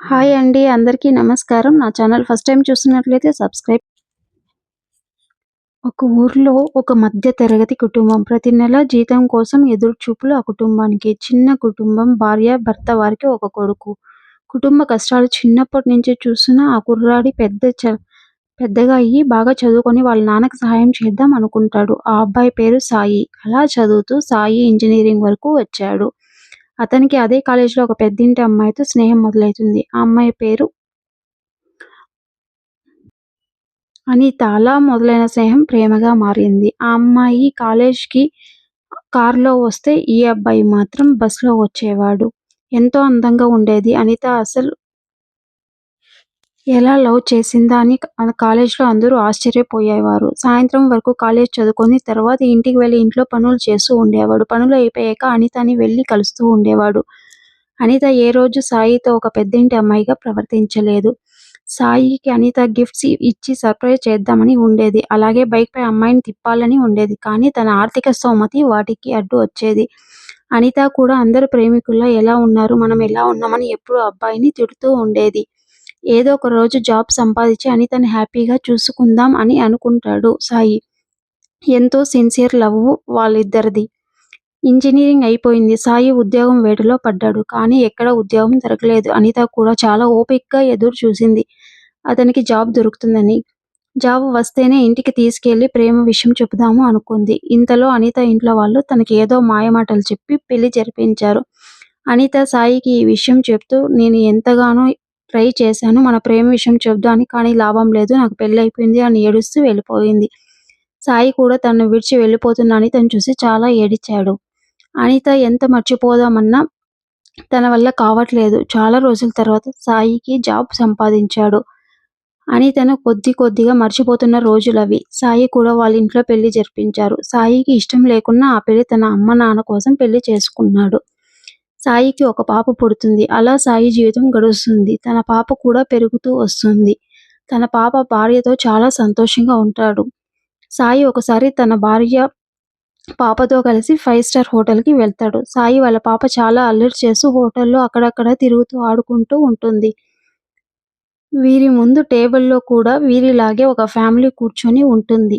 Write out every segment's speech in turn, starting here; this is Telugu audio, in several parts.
హాయ్ అండి అందరికీ నమస్కారం. నా ఛానల్ ఫస్ట్ టైం చూస్తున్నట్లయితే సబ్స్క్రైబ్ ఒక ఊర్లో ఒక మధ్య తరగతి కుటుంబం. ప్రతి నెల జీతం కోసం ఎదురు చూపులు ఆ కుటుంబానికి. చిన్న కుటుంబం భార్య భర్త వారికి ఒక కొడుకు. కుటుంబ కష్టాలు చిన్నప్పటి నుంచి చూస్తున్న ఆ కుర్రాడి పెద్ద చ పెద్దగా అయ్యి బాగా చదువుకొని వాళ్ళ నాన్నకి సహాయం చేద్దాం అనుకుంటాడు. ఆ అబ్బాయి పేరు సాయి. అలా చదువుతూ సాయి ఇంజనీరింగ్ వరకు వచ్చాడు. అతనికి అదే కాలేజీలో ఒక పెద్దింటి అమ్మాయితో స్నేహం మొదలవుతుంది. ఆ అమ్మాయి పేరు అనిత అలా మొదలైన స్నేహం ప్రేమగా మారింది. ఆ అమ్మాయి కాలేజ్కి కారులో వస్తే ఈ అబ్బాయి మాత్రం బస్సులో వచ్చేవాడు. ఎంతో అందంగా ఉండేది. అనిత అసలు ఎలా లవ్ చేసిందా అని కాలేజీలో అందరూ ఆశ్చర్యపోయేవారు. సాయంత్రం వరకు కాలేజ్ చదువుకొని తర్వాత ఇంటికి వెళ్ళి ఇంట్లో పనులు చేస్తూ ఉండేవాడు. పనులు అయిపోయాక అనితని వెళ్ళి కలుస్తూ ఉండేవాడు. అనిత ఏ రోజు సాయితో ఒక పెద్దింటి అమ్మాయిగా ప్రవర్తించలేదు. సాయికి అనిత గిఫ్ట్స్ ఇచ్చి సర్ప్రైజ్ చేద్దామని ఉండేది. అలాగే బైక్ పై అమ్మాయిని తిప్పాలని ఉండేది. కానీ తన ఆర్థిక స్తోమతి వాటికి అడ్డు వచ్చేది. అనిత కూడా అందరు ప్రేమికుల్లా ఎలా ఉన్నారు? మనం ఎలా ఉన్నామని ఎప్పుడూ అబ్బాయిని తిడుతూ ఉండేది. ఏదో ఒక రోజు జాబ్ సంపాదించి అనితని హ్యాపీగా చూసుకుందాం అని అనుకుంటాడు సాయి. ఎంతో సిన్సియర్ లవ్ వాళ్ళిద్దరిది. ఇంజనీరింగ్ అయిపోయింది. సాయి ఉద్యోగం వేటలో పడ్డాడు. కానీ ఎక్కడ ఉద్యోగం దొరకలేదు. అనిత కూడా చాలా ఓపిక్గా ఎదురు చూసింది. అతనికి జాబ్ దొరుకుతుందని. జాబ్ వస్తేనే ఇంటికి తీసుకెళ్ళి ప్రేమ విషయం చెబుదాము అనుకుంది. ఇంతలో అనిత ఇంట్లో వాళ్ళు తనకి ఏదో మాయమాటలు చెప్పి పెళ్ళి జరిపించారు. అనిత సాయికి ఈ విషయం చెప్తూ నేను ఎంతగానో ట్రై చేశాను. మన ప్రేమ విషయం చెబుదాని కానీ లాభం లేదు. నాకు పెళ్ళి అయిపోయింది అని ఏడుస్తూ వెళ్ళిపోయింది. సాయి కూడా తను విడిచి వెళ్ళిపోతున్న అని తను చూసి చాలా ఏడిచాడు. అనిత ఎంత మర్చిపోదామన్నా తన వల్ల కావట్లేదు. చాలా రోజుల తర్వాత సాయికి జాబ్ సంపాదించాడు. అనితను కొద్ది కొద్దిగా మర్చిపోతున్న రోజులవి. సాయి కూడా వాళ్ళ ఇంట్లో పెళ్ళి జరిపించారు. సాయికి ఇష్టం లేకున్నా ఆ పెళ్ళి తన అమ్మ నాన్న కోసం పెళ్ళి చేసుకున్నాడు. సాయికి ఒక పాప పుడుతుంది. అలా సాయి జీవితం గడుస్తుంది. తన పాప కూడా పెరుగుతూ వస్తుంది. తన పాప భార్యతో చాలా సంతోషంగా ఉంటాడు. సాయి ఒకసారి తన భార్య పాపతో కలిసి ఫైవ్ స్టార్ హోటల్కి వెళ్తాడు. సాయి వాళ్ళ పాప చాలా అల్లరి చేస్తూ హోటల్లో అక్కడక్కడ తిరుగుతూ ఆడుకుంటూ ఉంటుంది. వీరి ముందు టేబుల్లో కూడా వీరిలాగే ఒక ఫ్యామిలీ కూర్చొని ఉంటుంది.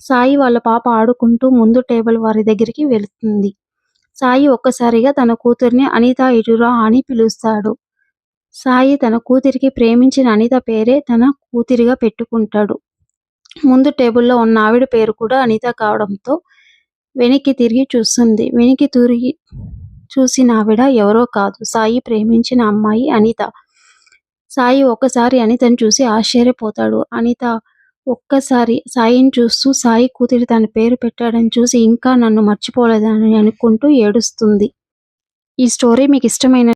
సాయి వాళ్ళ పాప ఆడుకుంటూ ముందు టేబుల్ వారి దగ్గరికి వెళుతుంది. సాయి ఒక్కసారిగా తన కూతుర్ని అనిత ఇటురా అని పిలుస్తాడు. సాయి తన కూతురికి ప్రేమించిన అనిత పేరే తన కూతురిగా పెట్టుకుంటాడు. ముందు టేబుల్లో ఉన్న ఆవిడ పేరు కూడా అనిత కావడంతో వెనక్కి తిరిగి చూస్తుంది. వెనక్కి తిరిగి చూసిన ఆవిడ ఎవరో కాదు. సాయి ప్రేమించిన అమ్మాయి అనిత. సాయి ఒకసారి అనితను చూసి ఆశ్చర్యపోతాడు. అనిత ఒక్కసారి సాయిని చూస్తూ సాయి కూతురి తన పేరు పెట్టాడని చూసి ఇంకా నన్ను మర్చిపోలేదని అనుకుంటూ ఏడుస్తుంది. ఈ స్టోరీ మీకు ఇష్టమైన